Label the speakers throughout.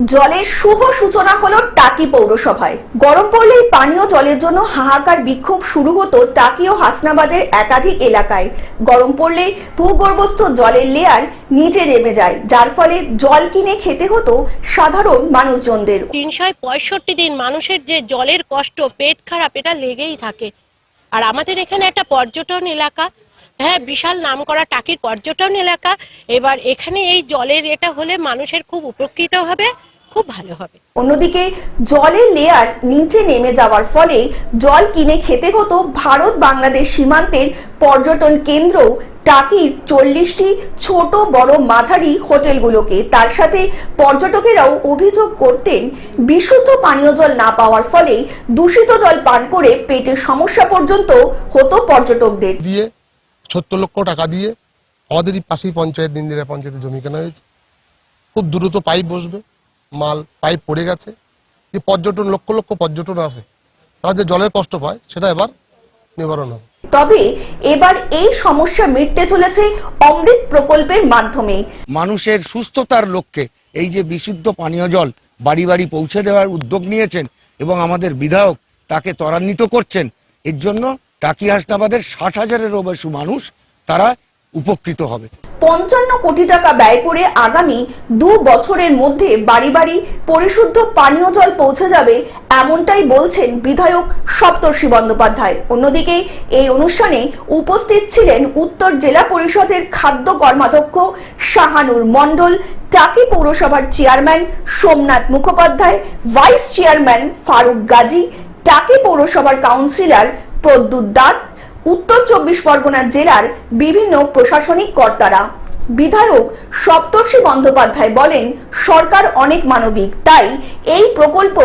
Speaker 1: জলের শুভ সূচনা হলো টাকি পৌরসভায়। গরম পড়লেই পানীয় জলের জন্য হাহাকার বিক্ষোভ শুরু হতো টাকি ও হাসনাবাদের একাধিক এলাকায়। গরম পড়লে ভূগর্ভস্থ জলের লেয়ার নিচে নেমে যায়, যার ফলে জল কিনে খেতে হতো সাধারণ মানুষজনদের।
Speaker 2: তিনশো পঁয়ষট্টি দিন মানুষের যে জলের কষ্ট, পেট খারাপ, এটা লেগেই থাকে। আর আমাদের এখানে একটা পর্যটন এলাকা হ্যাঁ বিশাল নাম করা টাকির পর্যটন এলাকা। এবার এখানে এই জলের এটা হলে মানুষের খুব উপকৃত হবে। খুব ভালো হবে।
Speaker 1: অন্যদিকে জলের লেয়ার নিচে নেমে যাওয়ার ফলে জল কিনে খেতে হতো ভারত বাংলাদেশ সীমান্তের পর্যটন কেন্দ্র টাকির চল্লিশটি ছোট বড় মাঝারি হোটেলগুলোকে। তার সাথে পর্যটকেরাও অভিযোগ করতেন বিশুদ্ধ পানীয় জল না পাওয়ার ফলে দূষিত জল পান করে পেটের সমস্যা পর্যন্ত হতো পর্যটকদের।
Speaker 3: দিয়ে সত্তর লক্ষ টাকা দিয়ে আমাদেরই পাশেই পঞ্চায়েত ইন্দিরা পঞ্চায়েতে জমি কেনা হয়েছে। খুব দ্রুত পাইপ বসবে। মাল পাইপ পড়ে গেছে। যে পর্যটন লক্ষ লক্ষ পর্যটন আসে। তারা যে জলের কষ্ট পায় সেটা এবার নিবারণ হবে।
Speaker 1: তবে এবার এই সমস্যা মিটতে চলেছে অমৃত প্রকল্পের মাধ্যমে
Speaker 4: মানুষের সুস্থতার লক্ষ্যে এই যে বিশুদ্ধ পানীয় জল বাড়ি বাড়ি পৌঁছে দেওয়ার উদ্যোগ নিয়েছেন এবং আমাদের বিধায়ক তাকে ত্বরান্বিত করছেন এর জন্য টাকি হাসনাবাদের ষাট হাজারেরও বেশি মানুষ তারা উপকৃত হবে।
Speaker 1: পঞ্চান্ন কোটি টাকা ব্যয় করে আগামী দু বছরের মধ্যে বাড়ি বাড়ি পরিশুদ্ধ পানীয় জল পৌঁছে যাবে এমনটাই বলছেন বিধায়ক সপ্তর্ষি বন্দ্যোপাধ্যায়। অন্যদিকে এই অনুষ্ঠানে উপস্থিত ছিলেন উত্তর জেলা পরিষদের খাদ্য কর্মাধ্যক্ষ শাহানুর মণ্ডল, টাকি পৌরসভার chairman Somnath Mukhopadhyay, vice chairman Faruk Gazi, Taki পৌরসভার কাউন্সিলর প্রদ্যুৎ দাস উত্তর চব্বিশ পরগনা জেলার বিভিন্ন প্রশাসনিক কর্তারা। বিধায়ক সপ্তর্ষি বন্দ্যোপাধ্যায় বলেন, সরকার অনেক মানবিক, তাই এই প্রকল্প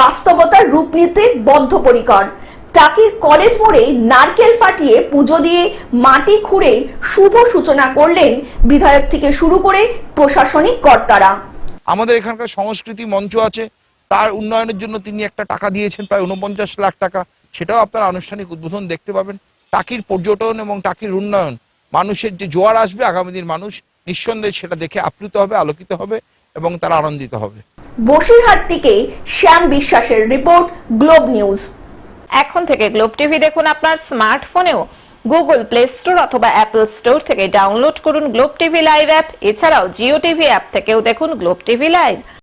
Speaker 1: বাস্তবতার রূপ নিতে বদ্ধপরিকর। টাকির কলেজ মোড়ে নারকেল ফাটিয়ে পুজো দিয়ে মাটি খুঁড়ে শুভ সূচনা করলেন বিধায়ক থেকে শুরু করে প্রশাসনিক কর্তারা।
Speaker 5: আমাদের এখানকার সংস্কৃতি মঞ্চ আছে, তার উন্নয়নের জন্য তিনি একটা টাকা দিয়েছেন, প্রায় উনপঞ্চাশ লাখ টাকা। সেটাও আপনারা আনুষ্ঠানিক উদ্বোধন দেখতে পাবেন। টাকির পর্যটন এবং টাকির উন্নয়ন মানুষের যে জোয়ার আসবে আগামী দিন মানুষ নিঃসন্দেহে সেটা দেখে আপ্লুত হবে আলোকিত হবে এবং তারা আনন্দিত হবে।
Speaker 1: বসিরহাট থেকে শ্যাম বিশ্বাসের রিপোর্ট গ্লোব নিউজ।
Speaker 6: এখন থেকে গ্লোব টিভি দেখুন আপনার স্মার্টফোনেও। গুগল প্লে স্টোর অথবা অ্যাপল স্টোর থেকে ডাউনলোড করুন গ্লোব টিভি লাইভ অ্যাপ। এছাড়াও জিও টিভি অ্যাপ থেকেও দেখুন গ্লোব টিভি লাইভ।